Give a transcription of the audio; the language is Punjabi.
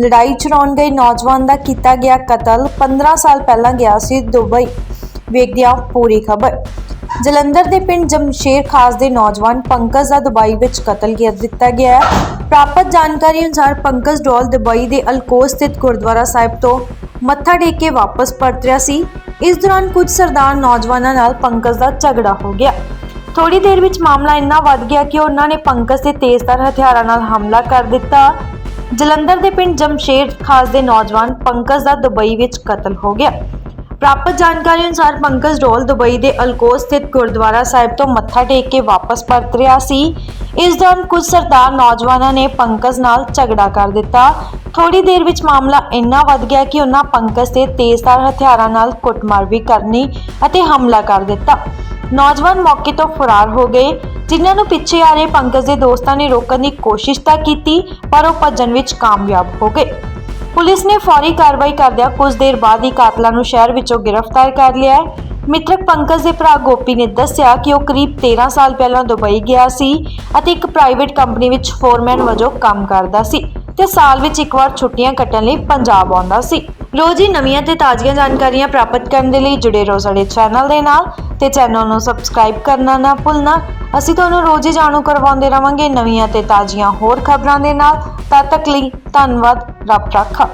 ਲੜਾਈ ਛਡਾਉਣ ਗਏ ਨੌਜਵਾਨ ਦਾ ਕੀਤਾ ਗਿਆ ਕਤਲ 15 ਸਾਲ ਪਹਿਲਾਂ ਗਿਆ ਸੀ ਦੁਬਈ। ਵੇਖਦੇ ਹਾਂ ਪੂਰੀ ਖਬਰ। ਜਲੰਧਰ ਦੇ ਪਿੰਡ ਜਮਸ਼ੇਰ ਖਾਸ ਦੇ ਨੌਜਵਾਨ ਪੰਕਜ ਦਾ ਦੁਬਈ ਵਿੱਚ ਕਤਲ ਕਰ ਦਿੱਤਾ ਗਿਆ ਹੈ। ਪ੍ਰਾਪਤ ਜਾਣਕਾਰੀ ਅਨੁਸਾਰ ਪੰਕਜ ਡੋਲ ਦੁਬਈ ਦੇ ਅਲਕੋਸ ਸਥਿਤ ਗੁਰਦੁਆਰਾ ਸਾਹਿਬ ਤੋਂ ਮੱਥਾ ਟੇਕ ਕੇ ਵਾਪਸ ਪਰਤ ਰਿਹਾ ਸੀ। ਇਸ ਦੌਰਾਨ ਕੁਝ ਸਰਦਾਰ ਨੌਜਵਾਨਾਂ ਨਾਲ ਪੰਕਜ ਦਾ ਝਗੜਾ ਹੋ ਗਿਆ। ਥੋੜੀ ਦੇਰ ਵਿੱਚ ਮਾਮਲਾ ਇੰਨਾ ਵੱਧ ਗਿਆ ਕਿ ਉਹਨਾਂ ਨੇ ਪੰਕਜ ਤੇ ਤੇਜ਼ਧਾਰ ਹਥਿਆਰਾਂ ਨਾਲ ਹਮਲਾ ਕਰ ਦਿੱਤਾ। ਜਲੰਧਰ ਦੇ ਪਿੰਡ ਜਮਸ਼ੇਰ ਖਾਸ ਦੇ ਨੌਜਵਾਨ ਪੰਕਜ ਦਾ ਦੁਬਈ ਵਿੱਚ ਕਤਲ ਹੋ ਗਿਆ। ਪ੍ਰਾਪਤ ਜਾਣਕਾਰੀ ਅਨੁਸਾਰ ਪੰਕਜ ਡੋਲ ਦੁਬਈ ਦੇ ਅਲਕੋਸ ਸਥਿਤ ਗੁਰਦੁਆਰਾ ਸਾਹਿਬ ਤੋਂ ਮੱਥਾ ਟੇਕ ਕੇ ਵਾਪਸ ਪਰਤ ਰਿਹਾ ਸੀ। ਇਸ ਦੌਰਾਨ ਕੁਝ ਸਰਦਾਰ ਨੌਜਵਾਨਾਂ ਨੇ ਪੰਕਜ ਨਾਲ ਝਗੜਾ ਕਰ ਦਿੱਤਾ। ਥੋੜੀ ਦੇਰ ਵਿੱਚ ਮਾਮਲਾ ਇੰਨਾ ਵੱਧ ਗਿਆ ਕਿ ਉਹਨਾਂ ਪੰਕਜ ਤੇ ਤੇਜ਼ਧਾਰ ਹਥਿਆਰਾਂ ਨਾਲ ਕੁੱਟਮਾਰ ਵੀ ਕਰਨੀ ਅਤੇ ਹਮਲਾ ਕਰ ਦਿੱਤਾ। ਨੌਜਵਾਨ ਮੌਕੇ ਤੋਂ ਫਰਾਰ ਹੋ ਗਏ। ਜਿਨ੍ਹਾਂ ਨੂੰ ਪਿੱਛੇ ਆ ਰਹੇ ਪੰਕਜ ਦੇ ਦੋਸਤਾਂ ਨੇ ਰੋਕਣ ਦੀ ਕੋਸ਼ਿਸ਼ ਤਾਂ ਕੀਤੀ, ਪਰ ਉਹ ਭੱਜਣ ਵਿੱਚ ਕਾਮਯਾਬ ਹੋ ਗਏ। ਪੁਲਿਸ ਨੇ ਫੌਰੀ ਕਾਰਵਾਈ ਕਰਦਿਆਂ ਕੁਝ ਦੇਰ ਬਾਅਦ ਹੀ ਕਾਤਲਾਂ ਨੂੰ ਸ਼ਹਿਰ ਵਿੱਚੋਂ ਗ੍ਰਿਫਤਾਰ ਕਰ ਲਿਆ ਹੈ। ਮਿੱਤਰਕ ਪੰਕਜ ਦੇ ਭਰਾ ਗੋਪੀ ਨੇ ਦੱਸਿਆ ਕਿ ਉਹ ਕਰੀਬ 13 ਸਾਲ ਪਹਿਲਾਂ ਦੁਬਈ ਗਿਆ ਸੀ ਅਤੇ ਇੱਕ ਪ੍ਰਾਈਵੇਟ ਕੰਪਨੀ ਵਿੱਚ ਫੋਰਮੈਨ ਵਜੋਂ ਕੰਮ ਕਰਦਾ ਸੀ ਤੇ ਸਾਲ ਵਿੱਚ ਇੱਕ ਵਾਰ ਛੁੱਟੀਆਂ ਕੱਟਣ ਲਈ ਪੰਜਾਬ ਆਉਂਦਾ ਸੀ। ਰੋਜ਼ ਹੀ ਨਵੀਆਂ ਤੇ ਤਾਜ਼ੀਆਂ ਜਾਣਕਾਰੀਆਂ ਪ੍ਰਾਪਤ ਕਰਨ ਦੇ ਲਈ ਜੁੜੇ ਰਹੋ ਸਾਡੇ ਚੈਨਲ ਦੇ ਨਾਲ ਤੇ ਚੈਨਲ ਨੂੰ ਸਬਸਕ੍ਰਾਈਬ ਕਰਨਾ ਨਾ ਭੁੱਲਣਾ। ਅਸੀਂ ਤੁਹਾਨੂੰ ਰੋਜ਼ ਹੀ ਜਾਣੂ ਕਰਵਾਉਂਦੇ ਰਵਾਂਗੇ ਨਵੀਆਂ ਤੇ ਤਾਜ਼ੀਆਂ ਹੋਰ ਖਬਰਾਂ ਦੇ ਨਾਲ, ਤਦ ਤੱਕ ਲਈ ਧੰਨਵਾਦ, ਰੱਬ ਰਾਖਾ